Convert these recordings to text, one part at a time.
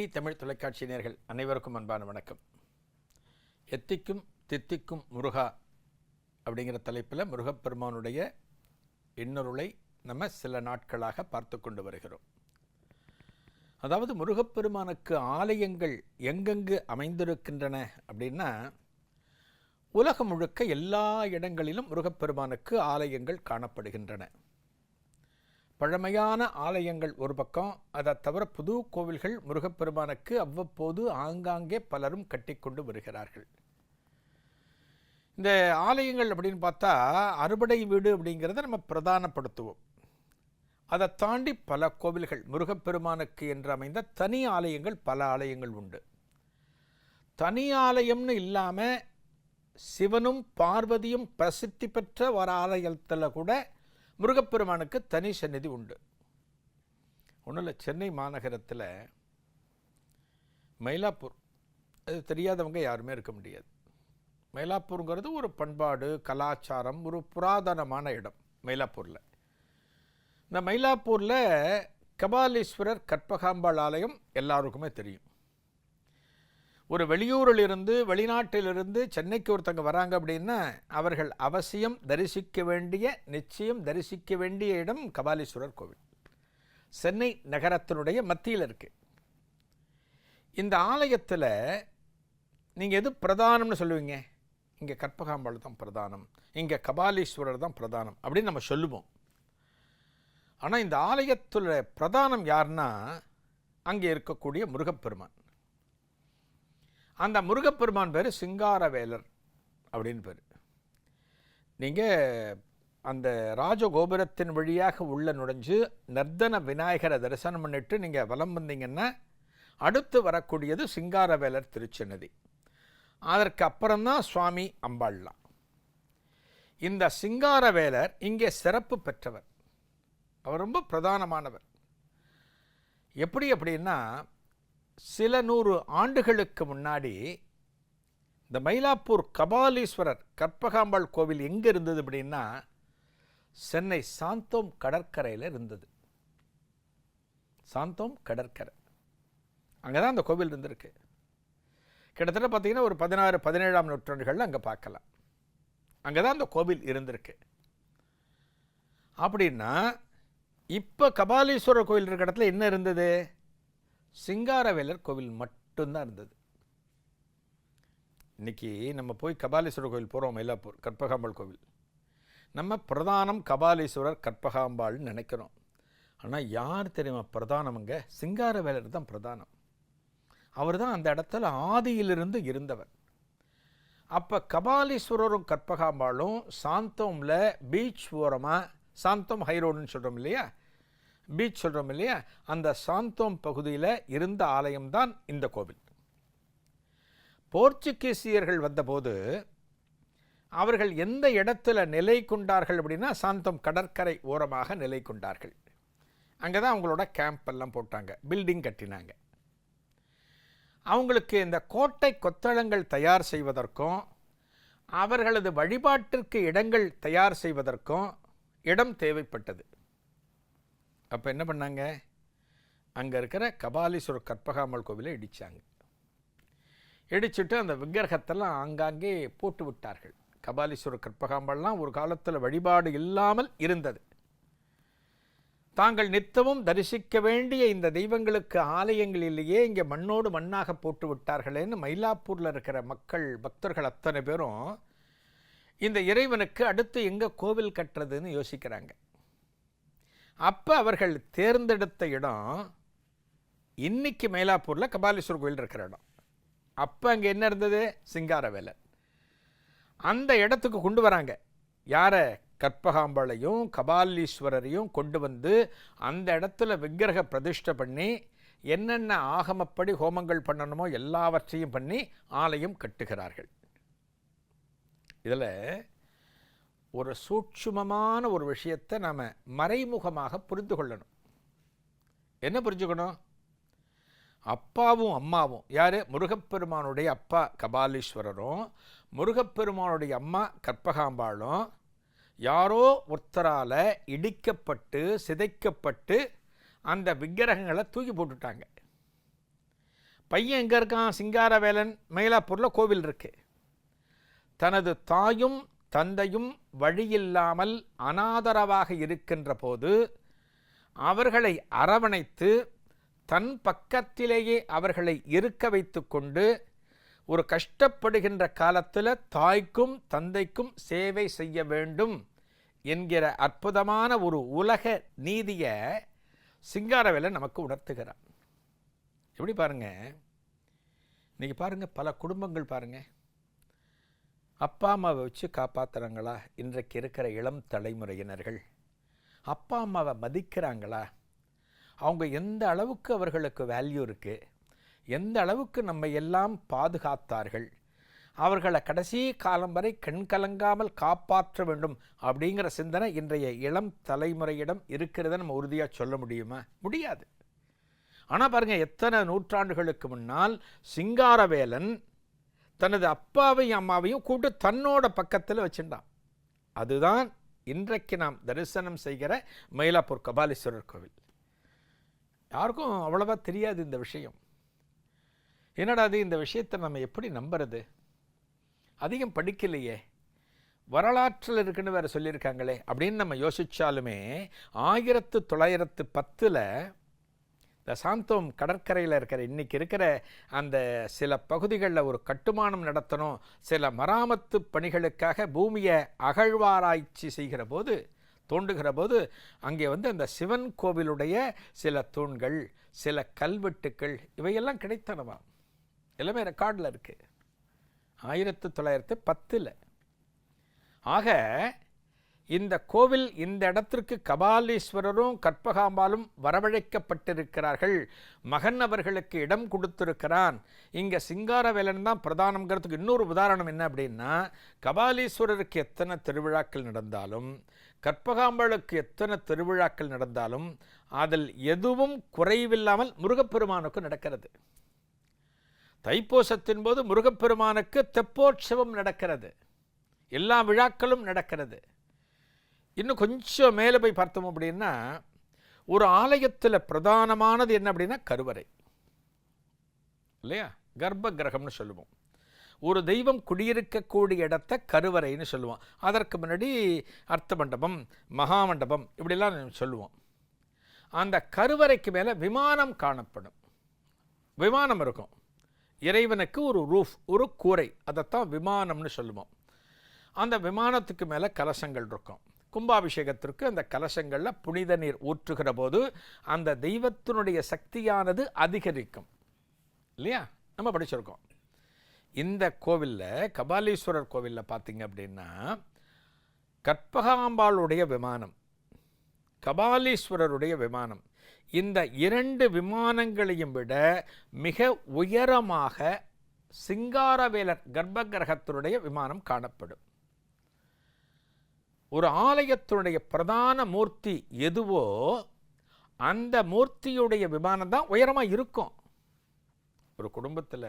DD Tamil தொலைக்காட்சி நேர்கள் அனைவருக்கும் அன்பான வணக்கம். எத்திக்கும் தித்திக்கும் முருகா அப்படிங்கிற தலைப்பில் முருகப்பெருமானுடைய இன்னொருளை நம்ம சில நாட்களாக பார்த்து கொண்டு வருகிறோம். அதாவது முருகப்பெருமானுக்கு ஆலயங்கள் எங்கெங்கு அமைந்திருக்கின்றன அப்படின்னா உலகம் முழுக்க எல்லா இடங்களிலும் முருகப்பெருமானுக்கு ஆலயங்கள் காணப்படுகின்றன. பழமையான ஆலயங்கள் ஒரு பக்கம் அதை தவிர புது கோவில்கள் முருகப்பெருமானுக்கு அவ்வப்போது ஆங்காங்கே பலரும் கட்டிக்கொண்டு வருகிறார்கள். இந்த ஆலயங்கள் அப்படின்னு பார்த்தா அறுபடை வீடு அப்படிங்கிறத நம்ம பிரதானப்படுத்துவோம். அதை தாண்டி பல கோவில்கள் முருகப்பெருமானுக்கு என்று அமைந்த தனி ஆலயங்கள் பல ஆலயங்கள் உண்டு. தனி ஆலயம்னு இல்லாமல் சிவனும் பார்வதியும் பிரசித்தி பெற்ற ஒரு ஆலயத்தில் கூட முருகப்பெருமானுக்கு தனி சந்நிதி உண்டு. ஒன்றும் இல்லை சென்னை மாநகரத்தில் மயிலாப்பூர். அது தெரியாதவங்க யாருமே இருக்க முடியாது. மயிலாப்பூருங்கிறது ஒரு பண்பாடு கலாச்சாரம் ஒரு புராதனமான இடம் மயிலாப்பூரில். இந்த மயிலாப்பூரில் கபாலீஸ்வரர் கற்பகாம்பாள் ஆலயம் எல்லாருக்குமே தெரியும். ஒரு வெளியூரிலிருந்து வெளிநாட்டிலிருந்து சென்னைக்கு ஒருத்தங்க வராங்க அப்படின்னா அவர்கள் அவசியம் தரிசிக்க வேண்டிய நிச்சயம் தரிசிக்க வேண்டிய இடம் கபாலீஸ்வரர் கோவில். சென்னை நகரத்தினுடைய மத்தியில் இருக்குது இந்த ஆலயத்தில் நீங்கள் எது பிரதானம்னு சொல்லுவீங்க? இங்கே கற்பகாம்பாள் தான் பிரதானம். இங்கே கபாலீஸ்வரர் தான் பிரதானம் அப்படின்னு நம்ம சொல்லுவோம். ஆனால் இந்த ஆலயத்தில் பிரதானம் யாருன்னா அங்கே இருக்கக்கூடிய முருகப்பெருமான். அந்த முருகப்பெருமான் பேர் சிங்காரவேலர் அப்படின்னு பேர். நீங்கள் அந்த ராஜகோபுரத்தின் வழியாக உள்ள நுழைஞ்சு நர்தன விநாயகரை தரிசனம் பண்ணிட்டு நீங்கள் வலம் வந்தீங்கன்னா அடுத்து வரக்கூடியது சிங்காரவேலர் திருச்சன்னதி. அதற்கு அப்புறம்தான் சுவாமி அம்பாள்லாம். இந்த சிங்காரவேலர் இங்கே சிறப்பு பெற்றவர். அவர் ரொம்ப பிரதானமானவர். எப்படி அப்படின்னா சில நூறு ஆண்டுகளுக்கு முன்னாடி இந்த மயிலாப்பூர் கபாலீஸ்வரர் கற்பகாம்பாள் கோவில் எங்கே இருந்தது அப்படின்னா சென்னை சாந்தோம் கடற்கரையில் இருந்தது. சாந்தோம் கடற்கரை. அங்கே தான் அந்த கோவில் இருந்திருக்கு. கிட்டத்தட்ட பார்த்தீங்கன்னா ஒரு பதினாறு பதினேழாம் நூற்றாண்டுகளில் அங்கே பார்க்கலாம். அங்கே தான் அந்த கோவில் இருந்திருக்கு. அப்படின்னா இப்போ கபாலீஸ்வரர் கோவில் இருக்கிற இடத்துல என்ன இருந்தது? சிங்காரவேலர் கோவில் மட்டும்தான் இருந்தது. இன்னைக்கு நம்ம போய் கபாலீஸ்வரர் கோவில் போகிறோம் மயிலாப்பூர் கற்பகாம்பாள் கோவில். நம்ம பிரதானம் கபாலீஸ்வரர் கற்பகாம்பாள்னு நினைக்கிறோம். ஆனால் யார் தெரியுமா பிரதானமுங்க? சிங்காரவேலர் தான் பிரதானம். அவர் தான் அந்த இடத்துல ஆதியிலிருந்து இருந்தவர். அப்போ கபாலீஸ்வரரும் கற்பகாம்பாளும் சாந்தோமில் பீச் ஓரமாக சாந்தோம் ஹைரோடுன்னு சொல்கிறோம் இல்லையா? பீச் சொல்கிறோம் இல்லையா? அந்த சாந்தோம் பகுதியில் இருந்த ஆலயம்தான் இந்த கோவில். போர்ச்சுகீசியர்கள் வந்தபோது அவர்கள் எந்த இடத்துல நிலை கொண்டார்கள் அப்படின்னா சாந்தோம் கடற்கரை ஓரமாக நிலை கொண்டார்கள். அங்கே தான் அவங்களோட கேம்ப் எல்லாம் போட்டாங்க பில்டிங் கட்டினாங்க. அவங்களுக்கு இந்த கோட்டை கொத்தளங்கள் தயார் செய்வதற்கும் அவர்களது வழிபாட்டிற்கு இடங்கள் தயார் செய்வதற்கும் இடம் தேவைப்பட்டது. அப்போ என்ன பண்ணாங்க? அங்கே இருக்கிற கபாலீஸ்வரர் கற்பகாமல் கோவிலை இடித்தாங்க இடிச்சுட்டு அந்த விக்கிரகத்தெல்லாம் ஆங்காங்கே போட்டு விட்டார்கள். கபாலீஸ்வரர் கற்பகாம்பல்லாம் ஒரு காலத்தில் வழிபாடு இல்லாமல் இருந்தது. தாங்கள் நித்தமும் தரிசிக்க வேண்டிய இந்த தெய்வங்களுக்கு ஆலயங்களிலேயே இங்கே மண்ணோடு மண்ணாக போட்டு விட்டார்களேன்னு மயிலாப்பூரில் இருக்கிற மக்கள் பக்தர்கள் அத்தனை பேரும் இந்த இறைவனுக்கு அடுத்து எங்கே கோவில் கட்டுறதுன்னு யோசிக்கிறாங்க. அப்போ அவர்கள் தேர்ந்தெடுத்த இடம் இன்னைக்கு மயிலாப்பூரில் கபாலீஸ்வரர் கோயில் இருக்கிற இடம். அப்போ அங்கே என்ன இருந்தது? சிங்காரவேலர் அந்த இடத்துக்கு கொண்டு வராங்க. யாரை? கற்பகாம்பாளையும் கபாலீஸ்வரரையும் கொண்டு வந்து அந்த இடத்துல விக்கிரக பிரதிஷ்டை பண்ணி என்னென்ன ஆகமப்படி ஹோமங்கள் பண்ணணுமோ எல்லாவற்றையும் பண்ணி ஆலயம் கட்டுகிறார்கள். இதில் ஒரு சூட்சுமமான ஒரு விஷயத்தை நாம் மறைமுகமாக புரிந்து கொள்ளணும். என்ன புரிஞ்சுக்கணும்? அப்பாவும் அம்மாவும். யார்? முருகப்பெருமானுடைய அப்பா கபாலீஸ்வரரும் முருகப்பெருமானுடைய அம்மா கற்பகாம்பாளும். யாரோ ஒருத்தரால் இடிக்கப்பட்டு சிதைக்கப்பட்டு அந்த விக்கிரகங்களை தூக்கி போட்டுட்டாங்க. பையன் எங்கே இருக்கான்? சிங்காரவேலன் மயிலாப்பூரில் கோவில் இருக்கு. தனது தாயும் தந்தையும் வழியில்லாமல் அனாதரவாக இருக்கின்ற போது அவர்களை அரவணைத்து தன் பக்கத்திலேயே அவர்களை இருக்க வைத்து கொண்டு ஒரு கஷ்டப்படுகின்ற காலத்தில் தாய்க்கும் தந்தைக்கும் சேவை செய்ய வேண்டும் என்கிற அற்புதமான ஒரு உலக நீதியை சிங்காரவேலன் நமக்கு உணர்த்துகிறார். எப்படி பாருங்க? இன்றைக்கி பாருங்கள் பல குடும்பங்கள் பாருங்கள் அப்பா அம்மாவை வச்சு காப்பாற்றுறாங்களா இன்றைக்கு இருக்கிற இளம் தலைமுறையினர்கள். அப்பா அம்மாவை மதிக்கிறாங்களா? அவங்க எந்த அளவுக்கு அவர்களுக்கு வேல்யூ இருக்குது எந்த அளவுக்கு நம்ம எல்லாம் பாதுகாத்தார்கள்? அவர்களை கடைசி காலம் வரை கண் கலங்காமல் காப்பாற்ற வேண்டும் அப்படிங்கிற சிந்தனை இன்றைய இளம் தலைமுறையிடம் இருக்கிறத நம்ம உறுதியாக சொல்ல முடியுமா? முடியாது. ஆனால் பாருங்க எத்தனை நூற்றாண்டுகளுக்கு முன்னால் சிங்காரவேலன் தனது அப்பாவையும் அம்மாவையும் கூப்பிட்டு தன்னோட பக்கத்தில் வச்சுட்டான் அதுதான் இன்றைக்கு நாம் தரிசனம் செய்கிற மயிலாப்பூர் கபாலீஸ்வரர் கோவில். யாருக்கும் அவ்வளவா தெரியாது இந்த விஷயம். என்னடா அது இந்த விஷயத்தை நம்ம எப்படி நம்புறது? அதிகம் படிக்கலையே. வரலாற்றில் இருக்குன்னு வேறு சொல்லியிருக்காங்களே அப்படின்னு நம்ம யோசித்தாலுமே ஆயிரத்து தொள்ளாயிரத்து பத்தில் இந்த சாந்தோம் கடற்கரையில் இருக்கிற இன்னைக்கு இருக்கிற அந்த சில பகுதிகளில் ஒரு கட்டுமானம் நடத்தணும் சில மராமத்து பணிகளுக்காக பூமியை அகழ்வாராய்ச்சி செய்கிற போது தோண்டுகிற போது அங்கே வந்து அந்த சிவன் கோவிலுடைய சில தூண்கள் சில கல்வெட்டுக்கள் இவையெல்லாம் கிடைத்தனவா? எல்லாமே ரெக்கார்டில் இருக்குது ஆயிரத்து தொள்ளாயிரத்து பத்தில். ஆக இந்த கோவில் இந்த இடத்திற்கு கபாலீஸ்வரரும் கற்பகாம்பாலும் வரவழைக்கப்பட்டிருக்கிறார்கள். மகன் அவர்களுக்கு இடம் கொடுத்திருக்கிறான். இங்கே சிங்காரவேலன் தான் பிரதானங்கிறதுக்கு இன்னொரு உதாரணம் என்ன அப்படின்னா கபாலீஸ்வரருக்கு எத்தனை திருவிழாக்கள் நடந்தாலும் கற்பகாம்பாளுக்கு எத்தனை திருவிழாக்கள் நடந்தாலும் அதில் எதுவும் குறைவில்லாமல் முருகப்பெருமானுக்கு நடக்கிறது. தைப்பூசத்தின் போது முருகப்பெருமானுக்கு தெப்போற்சவம் நடக்கிறது. எல்லா விழாக்களும் நடக்கிறது. இன்னும் கொஞ்சம் மேலே போய் பார்த்தோம் அப்படின்னா ஒரு ஆலயத்தில் பிரதானமானது என்ன அப்படின்னா கருவறை. இல்லையா? கர்ப்ப கிரகம்னு சொல்லுவோம். ஒரு தெய்வம் குடியிருக்கக்கூடிய இடத்த கருவறைன்னு சொல்லுவோம். அதற்கு முன்னாடி அர்த்த மண்டபம் மகாமண்டபம் இப்படிலாம் சொல்லுவோம். அந்த கருவறைக்கு மேலே விமானம் காணப்படும். விமானம் இருக்கும். இறைவனுக்கு ஒரு ரூஃப் ஒரு கூரை அதைத்தான் விமானம்னு சொல்லுவோம். அந்த விமானத்துக்கு மேலே கலசங்கள் இருக்கும். கும்பாபிஷேகத்திற்கு அந்த கலசங்களில் புனித நீர் ஊற்றுகிற போது அந்த தெய்வத்தினுடைய சக்தியானது அதிகரிக்கும். இல்லையா? நம்ம படிச்சிருக்கோம். இந்த கோவிலில் கபாலீஸ்வரர் கோவிலில் பார்த்தீங்க அப்படின்னா கற்பகாம்பாளுடைய விமானம் கபாலீஸ்வரருடைய விமானம் இந்த இரண்டு விமானங்களையும் விட மிக உயரமாக சிங்காரவேலர் கர்ப்ப கிரகத்தினுடைய விமானம் காணப்படும். ஒரு ஆலயத்தினுடைய பிரதான மூர்த்தி எதுவோ அந்த மூர்த்தியுடைய விமானம் தான் உயரமாக இருக்கும். ஒரு குடும்பத்தில்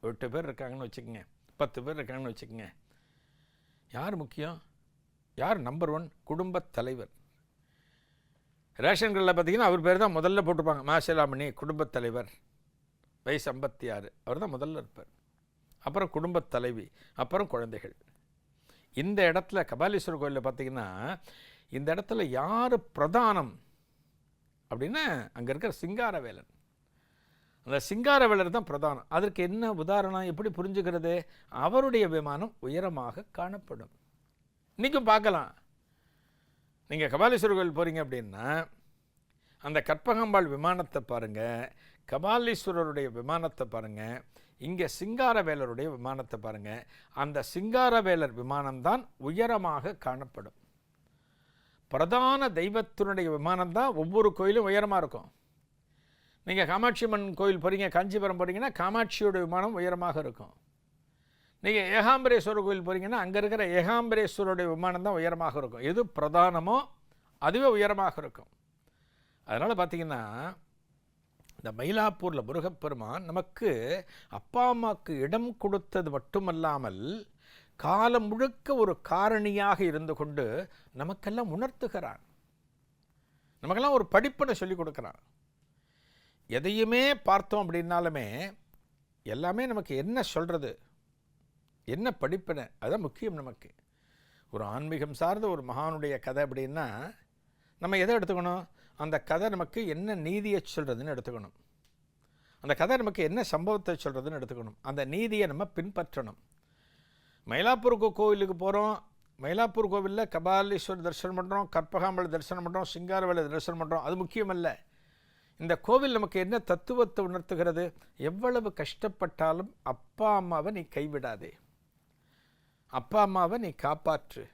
எட்டு பேர் இருக்காங்கன்னு வச்சுக்கோங்க. பத்து பேர் இருக்காங்கன்னு வச்சுக்கோங்க. யார் முக்கியம்? யார் நம்பர் ஒன் குடும்பத் தலைவர். ரேஷன் கடையில் பார்த்தீங்கன்னா அவர் பேர் தான் முதல்ல போட்டிருப்பாங்க. மாசிலாமணி குடும்பத் தலைவர். வயசு ஐம்பத்தி ஆறு. அவர் தான் முதல்ல இருப்பார். அப்புறம் குடும்பத் தலைவி. அப்புறம் குழந்தைகள். இந்த இடத்துல கபாலீஸ்வரர் கோயிலில் பார்த்தீங்கன்னா இந்த இடத்துல யார் பிரதானம் அப்படின்னா அங்கே இருக்கிற சிங்காரவேலன். அந்த சிங்காரவேலர் தான் பிரதானம். அதற்கு என்ன உதாரணம்? எப்படி புரிஞ்சுக்கிறது? அவருடைய விமானம் உயரமாக காணப்படும். இன்றைக்கும் பார்க்கலாம். நீங்கள் கபாலீஸ்வரர் கோயில் போகிறீங்க அப்படின்னா அந்த கற்பகம்பாள் விமானத்தை பாருங்கள் கபாலீஸ்வரருடைய விமானத்தை பாருங்கள் இங்கே சிங்காரவேலருடைய விமானத்தை பாருங்கள் அந்த சிங்காரவேலர் விமானம்தான் உயரமாக காணப்படும். பிரதான தெய்வத்தினுடைய விமானம் தான் ஒவ்வொரு கோயிலும் உயரமாக இருக்கும். நீங்கள் காமாட்சி அம்மன் கோயில் போகிறீங்க காஞ்சிபுரம் போகிறீங்கன்னா காமாட்சியோட விமானம் உயரமாக இருக்கும். நீங்கள் ஏகாம்பரேஸ்வரர் கோயில் போகிறீங்கன்னா அங்கே இருக்கிற ஏகாம்பரேஸ்வரருடைய விமானம் தான் உயரமாக இருக்கும். எது பிரதானமோ அதுவே உயரமாக இருக்கும். அதனால் பார்த்தீங்கன்னா இந்த மயிலாப்பூரில் முருகப்பெருமான் நமக்கு அப்பா அம்மாவுக்கு இடம் கொடுத்தது மட்டுமல்லாமல் காலம் முழுக்க ஒரு காரணியாக இருந்து கொண்டு நமக்கெல்லாம் உணர்த்துகிறான். நமக்கெல்லாம் ஒரு படிப்பனை சொல்லி கொடுக்குறான். எதையுமே பார்த்தோம் அப்படின்னாலுமே எல்லாமே நமக்கு என்ன சொல்கிறது என்ன படிப்பினை? அதுதான் முக்கியம் நமக்கு. ஒரு ஆன்மீகம் சார்ந்த ஒரு மகானுடைய கதை அப்படின்னா நம்ம எதை எடுத்துக்கணும்? அந்த கதை நமக்கு என்ன நீதியை சொல்கிறதுன்னு எடுத்துக்கணும். அந்த கதை நமக்கு என்ன சம்பவத்தை சொல்கிறதுன்னு எடுத்துக்கணும். அந்த நீதியை நம்ம பின்பற்றணும். மயிலாப்பூர் கோவிலுக்கு போகிறோம் மயிலாப்பூர் கோவிலில் கபாலீஸ்வரர் தரிசனம் பண்ணுறோம் கற்பகாம்பல் தரிசனம் பண்ணுறோம் சிங்காரவேலை தரிசனம் பண்ணுறோம் அது முக்கியமல்ல. இந்த கோவில் நமக்கு என்ன தத்துவத்தை உணர்த்துகிறது? எவ்வளவு கஷ்டப்பட்டாலும் அப்பா அம்மாவை நீ கைவிடாதே. அப்பா அம்மாவை நீ காப்பாற்று.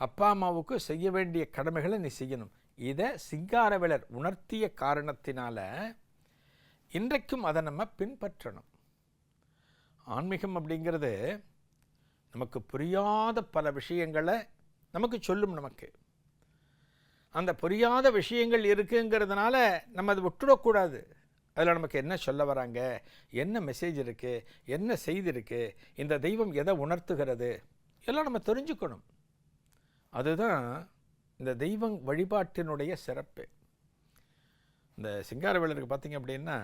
அப்பா அம்மாவுக்கு செய்ய வேண்டிய கடமைகளை நீ செய்யணும். இதை சிங்காரவேலர் உணர்த்திய காரணத்தினால இன்றைக்கும் அதை நம்ம பின்பற்றணும். ஆன்மீகம் அப்படிங்கிறது நமக்கு புரியாத பல விஷயங்களை நமக்கு சொல்லும் நமக்கு. அந்த புரியாத விஷயங்கள் இருக்குங்கிறதுனால நம்ம அதை விட்டுடக்கூடாது. அதில் நமக்கு என்ன சொல்ல வராங்க? என்ன மெசேஜ் இருக்குது என்ன செய்தி இருக்குது இந்த தெய்வம் எதை உணர்த்துகிறது? எல்லாம் நம்ம தெரிஞ்சுக்கணும். அதுதான் இந்த தெய்வம் வழிபாட்டினுடைய சிறப்பு. இந்த சிங்காரவேலருக்கு பார்த்தீங்க அப்படின்னா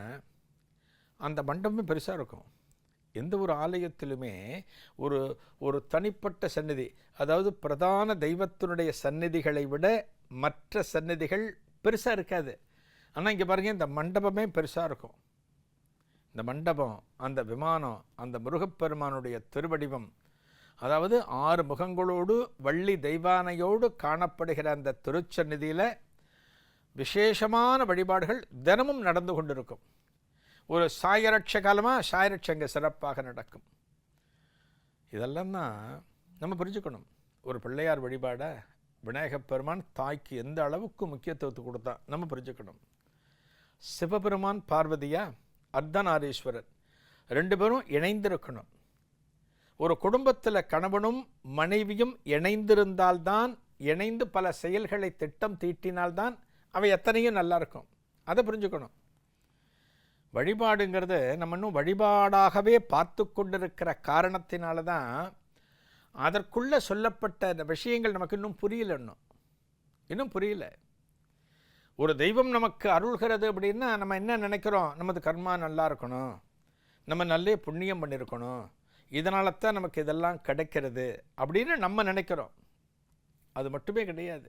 அந்த மண்டபமே பெருசாக இருக்கும். எந்த ஒரு ஆலயத்திலுமே ஒரு ஒரு தனிப்பட்ட சந்நிதி அதாவது பிரதான தெய்வத்தினுடைய சந்நிதிகளை விட மற்ற சந்நிதிகள் பெருசாக இருக்காது. ஆனால் இங்கே பாருங்க இந்த மண்டபமே பெருசாக இருக்கும். இந்த மண்டபம் அந்த விமானம் அந்த முருகப்பெருமானுடைய திருவடிவம் அதாவது ஆறு முகங்களோடு வள்ளி தெய்வானையோடு காணப்படுகிற அந்த திருச்சந்நிதியில் விசேஷமான வழிபாடுகள் தினமும் நடந்து கொண்டிருக்கும். ஒரு சாயரட்ச காலமாக சாயரட்ச அங்கே சிறப்பாக நடக்கும். இதெல்லாம் தான் நம்ம புரிஞ்சுக்கணும். ஒரு பிள்ளையார் வழிபாடை விநாயகப் பெருமான் தாய்க்கு எந்த அளவுக்கு முக்கியத்துவத்தை கொடுத்தா நம்ம புரிஞ்சுக்கணும். சிவபெருமான் பார்வதியா அர்த்தநாரீஸ்வரர் ரெண்டு பேரும் இணைந்திருக்கணும். ஒரு குடும்பத்தில் கணவனும் மனைவியும் இணைந்திருந்தால்தான் இணைந்து பல செயல்களை திட்டம் தீட்டினால்தான் அவை எத்தனையும் நல்லா இருக்கும். அதை புரிஞ்சுக்கணும். வழிபாடுங்கிறது நம்ம இன்னும் வழிபாடாகவே பார்த்து கொண்டிருக்கிற காரணத்தினால தான் அதற்குள்ளே சொல்லப்பட்ட அந்த விஷயங்கள் நமக்கு இன்னும் புரியல இன்னும். இன்னும் புரியல. ஒரு தெய்வம் நமக்கு அருள்கிறது அப்படின்னா நம்ம என்ன நினைக்கிறோம்? நமது கர்மா நல்லா இருக்கணும். நம்ம நல்ல புண்ணியம் பண்ணியிருக்கணும் இதனால தான் நமக்கு இதெல்லாம் கிடைக்கிறது அப்படின்னு நம்ம நினைக்கிறோம். அது மட்டுமே கிடையாது.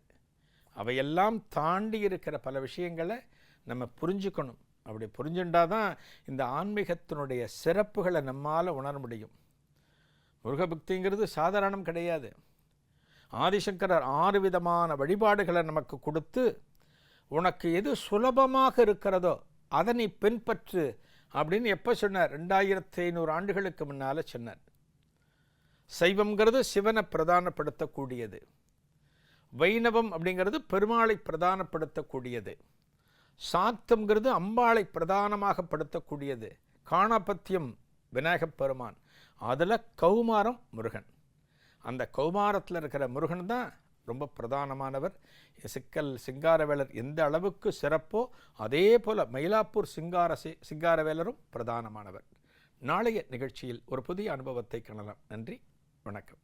அவையெல்லாம் தாண்டி இருக்கிற பல விஷயங்களை நம்ம புரிஞ்சுக்கணும். அப்படி புரிஞ்சுண்டா தான் இந்த ஆன்மீகத்தினுடைய சிறப்புகளை நம்மால் உணர முடியும். முருகபக்திங்கிறது சாதாரணம் கிடையாது. ஆதிசங்கரர் ஆறு விதமான வழிபாடுகளை நமக்கு கொடுத்து உனக்கு எது சுலபமாக இருக்கிறதோ அதனை பின்பற்று அப்படின்னு எப்போ சொன்னார்? ரெண்டாயிரத்தி ஐநூறு ஆண்டுகளுக்கு முன்னால் சொன்னார். சைவம்ங்கிறது சிவனை பிரதானப்படுத்தக்கூடியது. வைணவம் அப்படிங்கிறது பெருமாளை பிரதானப்படுத்தக்கூடியது. சாத்தம்ங்கிறது அம்பாளை பிரதானமாக படுத்தக்கூடியது. காணாபத்தியம் விநாயகப் பெருமான். அதில் கௌமாரம் முருகன். அந்த கௌமாரத்தில் இருக்கிற முருகன் தான் ரொம்ப பிரதானமானவர். சிக்கல் சிங்காரவேலர் எந்த அளவுக்கு சிறப்போ அதே போல் மயிலாப்பூர் சிங்கார சிங்காரவேலரும் பிரதானமானவர். நாளைய நிகழ்ச்சியில் ஒரு புதிய அனுபவத்தை காணலாம். நன்றி. வணக்கம்.